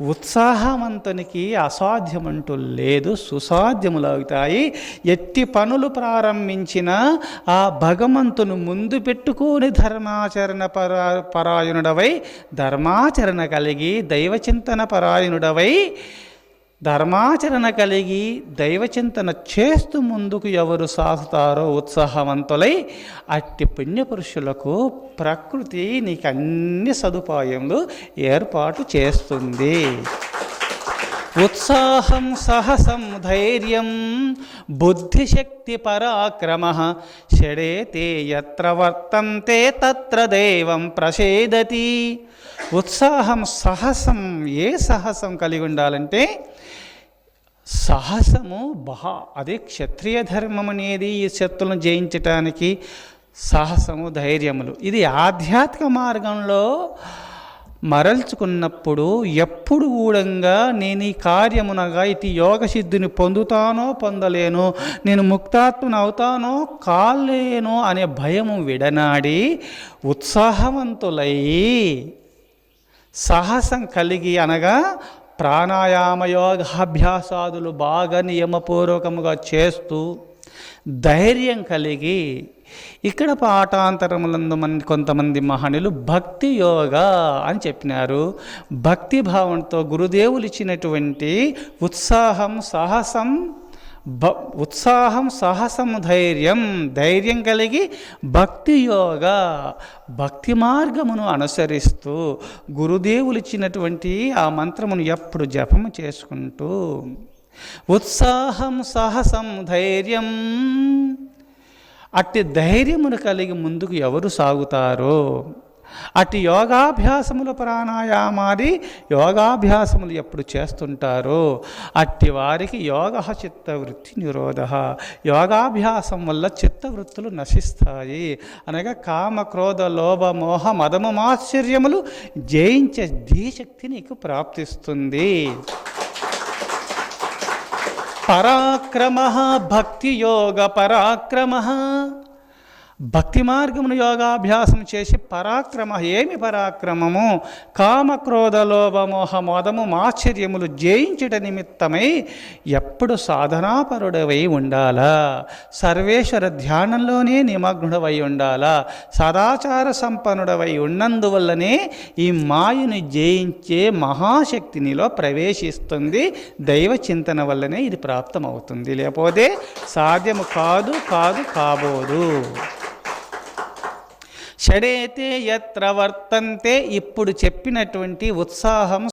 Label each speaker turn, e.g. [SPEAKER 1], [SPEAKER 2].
[SPEAKER 1] ఉత్సాహవంతునికి అసాధ్యమంటూ లేదు సుసాధ్యములవుతాయి. ఎట్టి పనులు ప్రారంభించిన ఆ భగవంతును ముందు పెట్టుకొని ధర్మాచరణ పరా పరాయణుడవై ధర్మాచరణ కలిగి దైవచింతన పరాయణుడవై ధర్మాచరణ కలిగి దైవచింతన చేస్తూ ముందుకు ఎవరు సాగుతారో ఉత్సాహవంతులై అట్టి పుణ్యపురుషులకు ప్రకృతి నీకు అన్ని సదుపాయములు ఏర్పాటు చేస్తుంది. ఉత్సాహం సహసం ధైర్యం బుద్ధిశక్తి పరాక్రమ. షడేతే ఎత్ర వర్తంతే తత్ర దైవం ప్రసేదతి. ఉత్సాహం సాహసం ఏ సాహసం కలిగి ఉండాలంటే సాహసము బహా అదే క్షత్రియ ధర్మం అనేది ఈ శత్రులను జయించటానికి సాహసము ధైర్యములు. ఇది ఆధ్యాత్మిక మార్గంలో మరల్చుకున్నప్పుడు ఎప్పుడు ఊడంగా నేను ఈ కార్యమునగా ఇటు యోగ సిద్ధిని పొందుతానో పొందలేను నేను ముక్తాత్మను అవుతానో కాలేను అనే భయము విడనాడి ఉత్సాహవంతులై సాహసం కలిగి అనగా ప్రాణాయామ యోగాభ్యాసాదులు బాగా నియమపూర్వకముగా చేస్తూ ధైర్యం కలిగి ఇక్కడ పాఠాంతరములందు మన కొంతమంది మహనులు భక్తి యోగా అని చెప్పినారు. భక్తి భావంతో గురుదేవులు ఇచ్చినటువంటి ఉత్సాహం సాహసం భ ఉత్సాహం సాహసం ధైర్యం ధైర్యం కలిగి భక్తి యోగా భక్తి మార్గమును అనుసరిస్తూ గురుదేవులు ఇచ్చినటువంటి ఆ మంత్రమును ఎప్పుడు జపము చేసుకుంటూ ఉత్సాహం సాహసం ధైర్యం. అట్టి ధైర్యమును కలిగి ముందుకు ఎవరు సాగుతారో? అట్టి యోగాభ్యాసముల ప్రాణాయామాది యోగాభ్యాసములు ఎప్పుడు చేస్తుంటారో? అట్టి వారికి యోగ చిత్తవృత్తి నిరోధ. యోగాభ్యాసం వల్ల చిత్తవృత్తులు నశిస్తాయి. అనగా కామ క్రోధ లోభ మోహ మదము మాశ్చర్యములు జయించే ధీశక్తి నీకు ప్రాప్తిస్తుంది. పరాక్రమ భక్తి యోగ పరాక్రమ భక్తి మార్గమును యోగాభ్యాసం చేసి పరాక్రమ ఏమి పరాక్రమము? కామ లోభమోహ మోదము మాశ్చర్యములు జయించుట నిమిత్తమై ఎప్పుడు సాధనాపరుడవై ఉండాలా? సర్వేశ్వర ధ్యానంలోనే నిమగ్నుడవై ఉండాలా? సదాచార సంపన్నుడవై ఉన్నందువల్లనే ఈ మాయను జయించే మహాశక్తి నీలో ప్రవేశిస్తుంది. దైవ చింతన వల్లనే ఇది ప్రాప్తమవుతుంది. లేకపోతే సాధ్యము కాదు కాదు కాబోదు. షడేతే ఎత్ర వర్తంతే. ఇప్పుడు చెప్పినటువంటి ఉత్సాహం